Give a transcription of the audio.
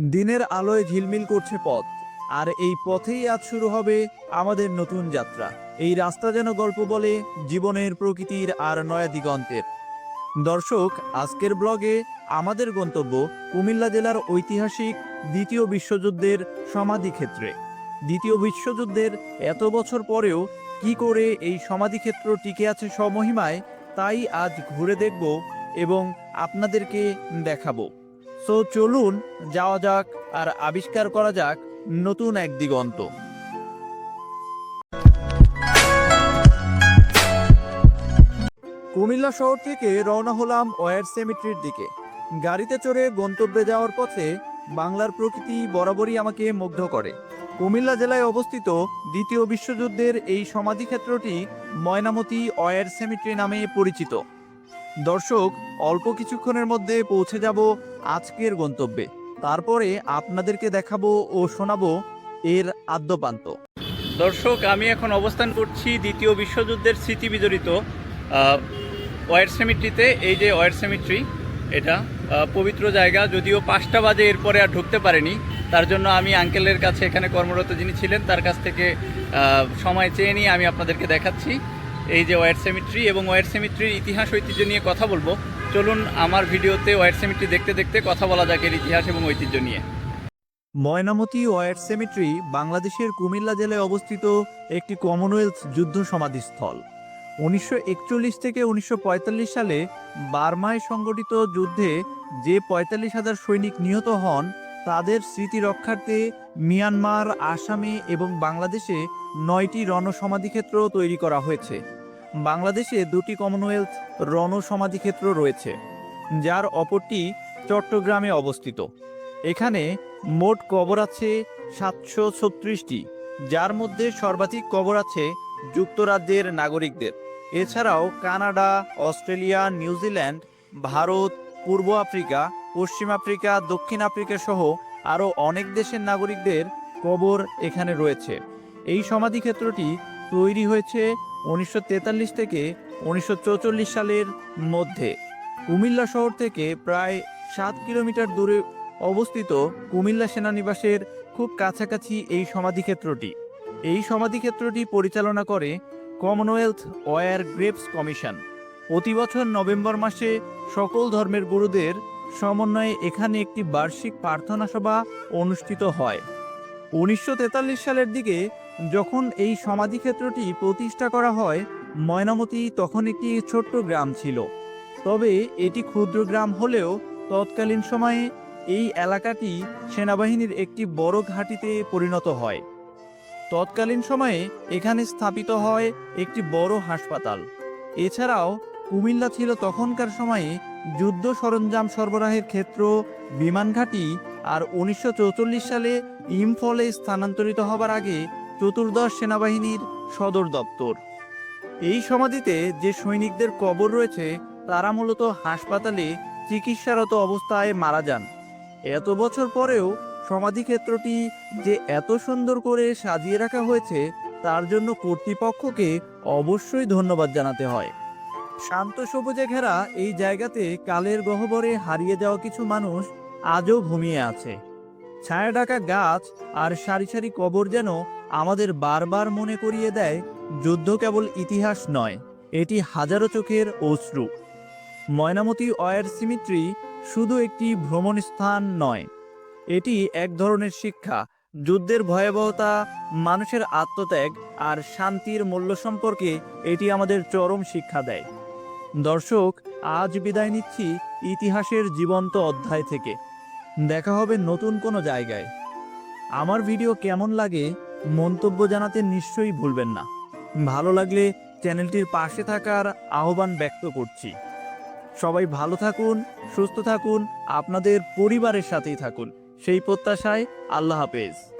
দিনের আলোয় ঝিলমিল করছে পথ, আর এই পথেই আজ শুরু হবে আমাদের নতুন যাত্রা। এই রাস্তা যেন গল্প বলে, জীবনের প্রকৃতির আর নয়া দিগন্তের। দর্শক, আজকের ব্লগে আমাদের গন্তব্য কুমিল্লা জেলার ঐতিহাসিক দ্বিতীয় বিশ্বযুদ্ধের সমাধিক্ষেত্রে। দ্বিতীয় বিশ্বযুদ্ধের এত বছর পরেও কি করে এই সমাধিক্ষেত্র টিকে আছে সমহিমায় তাই আজ ঘুরে দেখব এবং আপনাদেরকে দেখাবো। সো চলুন যাওয়া যাক আর আবিষ্কার করা যাক নতুন এক দিগন্ত। কুমিল্লা শহর থেকে রওনা হলাম ওয়ার সেমিট্রির দিকে। গাড়িতে চড়ে গন্তব্যে যাওয়ার পথে বাংলার প্রকৃতি বরাবরই আমাকে মুগ্ধ করে। কুমিল্লা জেলায় অবস্থিত দ্বিতীয় বিশ্বযুদ্ধের এই সমাধিক্ষেত্রটি ময়নামতি ওয়ার সেমিট্রি নামে পরিচিত। দর্শক, অল্প কিছুক্ষণের মধ্যে পৌঁছে যাব আজকের গন্তব্যে। তারপরে আপনাদেরকে দেখাবো ও শোনাবো এর আদ্যপান্ত। দর্শক, আমি এখন অবস্থান করছি দ্বিতীয় বিশ্বযুদ্ধের স্মৃতি বিজড়িত ওয়ার সেমিট্রিতে। এই যে ওয়ার সেমিট্রি, এটা পবিত্র জায়গা, যদিও পাঁচটা বাজে, এরপরে আর ঢুকতে পারেনি। তার জন্য আমি আঙ্কেলের কাছে এখানে কর্মরত যিনি ছিলেন, তার কাছ থেকে সময় চেয়ে নিয়ে আমি আপনাদেরকে দেখাচ্ছি। এই যে ওয়ার সেমিট্রি এবং ওয়ার সেমিট্রির ইতিহাস ঐতিহ্য নিয়ে কথা বলব। চলুন আমার ভিডিওতে ওয়ার সেমিট্রি দেখতে দেখতে কথা বলা যাক এর ইতিহাস এবং ঐতিহ্য নিয়ে। ময়নামতি ওয়ার সেমিট্রি বাংলাদেশের কুমিল্লা জেলায় অবস্থিত একটি কমনওয়েলথ যুদ্ধ সমাধিস্থল। উনিশশো একচল্লিশ থেকে উনিশশো পঁয়তাল্লিশ সালে বার্মায় সংগঠিত যুদ্ধে যে পঁয়তাল্লিশ হাজার সৈনিক নিহত হন, তাদের স্মৃতি রক্ষার্থে মিয়ানমার, আসামে এবং বাংলাদেশে নয়টি রণসমাধিক্ষেত্র তৈরি করা হয়েছে। বাংলাদেশে দুটি কমনওয়েলথ রণসমাধিক্ষেত্র রয়েছে, যার অপরটি চট্টগ্রামে অবস্থিত। এখানে মোট কবর আছে সাতশো ছত্রিশটি, যার মধ্যে সর্বাধিক কবর আছে যুক্তরাজ্যের নাগরিকদের। এছাড়াও কানাডা, অস্ট্রেলিয়া নিউজিল্যান্ড ভারত, পূর্ব আফ্রিকা, পশ্চিম আফ্রিকা, দক্ষিণ আফ্রিকা সহ আরও অনেক দেশের নাগরিকদের কবর এখানে রয়েছে। এই সমাধিক্ষেত্রটি তৈরি হয়েছে উনিশশো তেতাল্লিশ থেকে উনিশশো সালের মধ্যে কুমিল্লা শহর থেকে প্রায় সাত কিলোমিটার দূরে অবস্থিত কুমিল্লা সেনানিবাসের খুব কাছাকাছি এই সমাধিক্ষেত্রটি। এই সমাধিক্ষেত্রটি পরিচালনা করে কমনওয়েলথ ওয়ার গ্রেপস কমিশন প্রতি বছর নভেম্বর মাসে সকল ধর্মের গুরুদের সমন্বয়ে এখানে একটি বার্ষিক প্রার্থনা সভা অনুষ্ঠিত হয়। উনিশশো তেতাল্লিশ সালের দিকে যখন এই সমাধিক্ষেত্রটি প্রতিষ্ঠা করা হয়, ময়নামতি তখন একটি ছোট্ট গ্রাম ছিল। তবে এটি ক্ষুদ্র গ্রাম হলেও তৎকালীন সময়ে এই এলাকাটি সেনাবাহিনীর একটি বড় ঘাঁটিতে পরিণত হয়। তৎকালীন সময়ে এখানে স্থাপিত হয় একটি বড় হাসপাতাল। এছাড়াও কুমিল্লা ছিল তখনকার সময়ে যুদ্ধ সরঞ্জাম সরবরাহের ক্ষেত্র, বিমান ঘাঁটি আর উনিশশো সালে ইমফলে স্থানান্তরিত হবার আগে চতুর্দশ সেনাবাহিনীর সদর দপ্তর। এই সমাধিতে যে সৈনিকদের কবর রয়েছে, তারা মূলত হাসপাতালে চিকিৎসারত অবস্থায় মারা যান। এত বছর পরেও সমাধিক্ষেত্রটি যে এত সুন্দর করে সাজিয়ে রাখা হয়েছে, তার জন্য কর্তৃপক্ষকে অবশ্যই ধন্যবাদ জানাতে হয়। শান্ত সবুজে ঘেরা এই জায়গাতে কালের গহ্বরে হারিয়ে যাওয়া কিছু মানুষ আজও ঘুমিয়ে আছে। ছায়া ঢাকা গাছ আর সারি সারি কবর যেন আমাদের বারবার মনে করিয়ে দেয়, যুদ্ধ কেবল ইতিহাস নয়, এটি হাজারো চোখের অশ্রু। ময়নামতি অয়ার সিমিট্রি শুধু একটি ভ্রমণ স্থান নয়, এটি এক ধরনের শিক্ষা, যুদ্ধের ভয়াবহতা, মানুষের আত্মত্যাগ আর শান্তির মূল্য সম্পর্কে এটি আমাদের চরম শিক্ষা দেয়। দর্শক, আজ বিদায় নিচ্ছি ইতিহাসের জীবন্ত অধ্যায় থেকে। দেখা হবে নতুন কোনো জায়গায়। আমার ভিডিও কেমন লাগে মন্তব্য জানাতে নিশ্চয়ই ভুলবেন না। ভালো লাগলে চ্যানেলটির পাশে থাকার আহ্বান ব্যক্ত করছি। সবাই ভালো থাকুন, সুস্থ থাকুন, আপনাদের পরিবারের সাথেই থাকুন। সেই প্রত্যাশায় আল্লাহ হাফেজ।